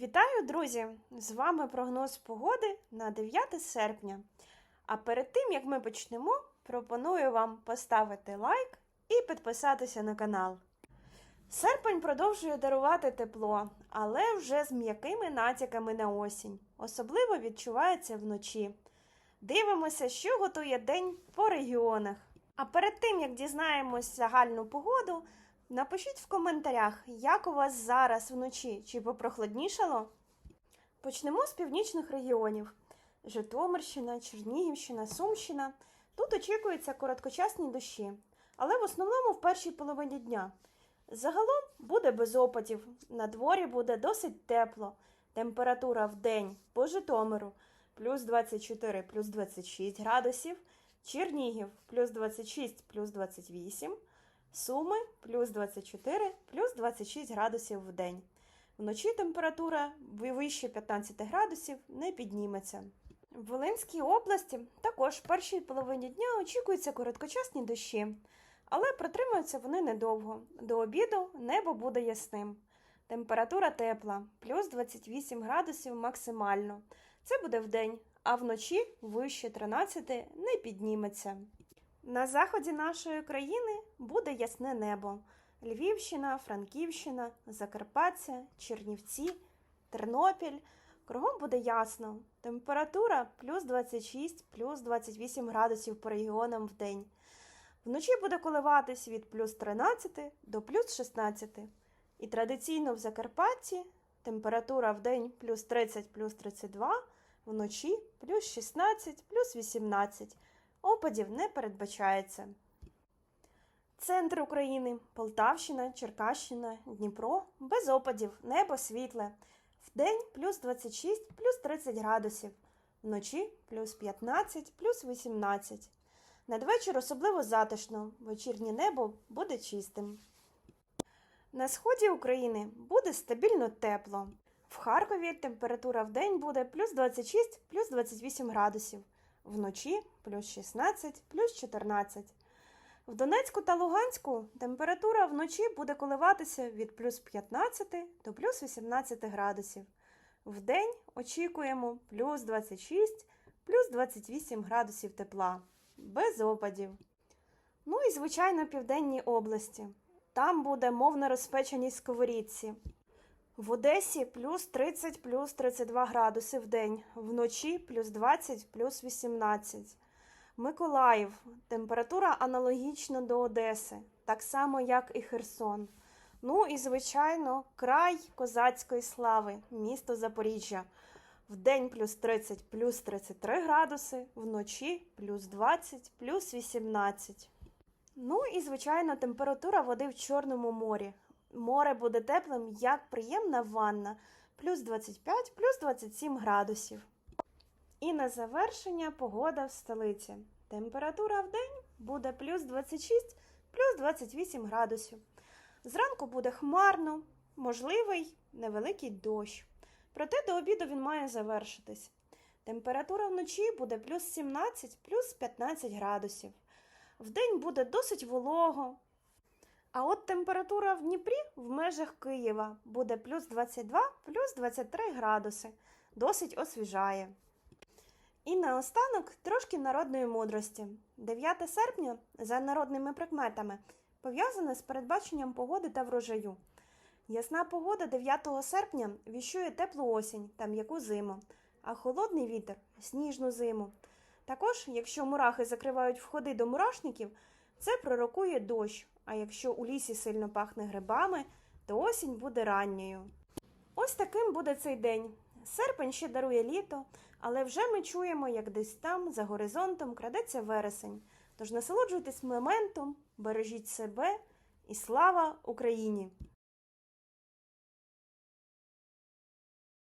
Вітаю, друзі! З вами прогноз погоди на 9 серпня. А перед тим як ми почнемо, пропоную вам поставити лайк і підписатися на канал. Серпень продовжує дарувати тепло, але вже з м'якими натяками на осінь. Особливо відчувається вночі. Дивимося, що готує день по регіонах. А перед тим як дізнаємось загальну погоду, Напишіть в коментарях, як у вас зараз вночі, чи попрохладнішало? Почнемо з північних регіонів: Житомирщина, Чернігівщина, Сумщина. Тут очікуються короткочасні дощі, але в основному в першій половині дня. Загалом буде без опадів. На дворі буде досить тепло. Температура в день по Житомиру плюс 24 плюс 26 градусів, Чернігів плюс 26 плюс 28 Суми плюс 24, плюс 26 градусів в день. Вночі температура вище 15 градусів не підніметься. В Волинській області також в першій половині дня очікуються короткочасні дощі, але протримаються вони недовго. До обіду небо буде ясним. Температура тепла, плюс 28 градусів максимально. Це буде вдень, а вночі вище 13 не підніметься. На заході нашої країни буде ясне небо: Львівщина, Франківщина, Закарпаття, Чернівці, Тернопіль. Кругом буде ясно. Температура плюс 26, плюс 28 градусів по регіонам в день. Вночі буде коливатись від плюс 13 до плюс 16. І традиційно в Закарпатті температура в день плюс 30, плюс 32, вночі плюс 16, плюс 18. Опадів не передбачається. Центр України Полтавщина, Черкащина, Дніпро без опадів, небо світле. Вдень плюс 26, плюс 30 градусів, вночі плюс 15, плюс 18. Надвечір особливо затишно, вечірнє небо буде чистим. На сході України буде стабільно тепло. В Харкові температура в день буде плюс 26, плюс 28 градусів вночі плюс 16, плюс 14. В Донецьку та Луганську температура вночі буде коливатися від плюс 15 до плюс 18 градусів. Вдень очікуємо плюс 26, плюс 28 градусів тепла, без опадів. Ну і, звичайно, південні області. Там буде мовно розпеченій сковорідці. В Одесі плюс 30 плюс 32 градуси в день, вночі плюс 20 плюс 18. Миколаїв. Температура аналогічна до Одеси, так само, як і Херсон. Ну і, звичайно, край козацької слави, місто Запоріжжя. В день плюс 30 плюс 33 градуси, вночі плюс 20 плюс 18. Ну і, звичайно, температура води в Чорному морі. Море буде теплим, як приємна ванна, плюс 25, плюс 27 градусів. І на завершення погода в столиці. Температура в день буде плюс 26, плюс 28 градусів. Зранку буде хмарно, можливий невеликий дощ. Проте до обіду він має завершитись. Температура вночі буде плюс 17, плюс 15 градусів. Вдень буде досить волого, а от температура в Дніпрі в межах Києва буде плюс 22, плюс 23 градуси. Досить освіжає. І наостанок трошки народної мудрості. 9 серпня, за народними прикметами, пов'язане з передбаченням погоди та врожаю. Ясна погода 9 серпня віщує теплу осінь та м'яку зиму, а холодний вітер сніжну зиму. Також, якщо мурахи закривають входи до мурашників, це пророкує дощ, а якщо у лісі сильно пахне грибами, то осінь буде ранньою. Ось таким буде цей день. Серпень ще дарує літо, але вже ми чуємо, як десь там, за горизонтом, крадеться вересень. Тож насолоджуйтесь моментом, бережіть себе і слава Україні!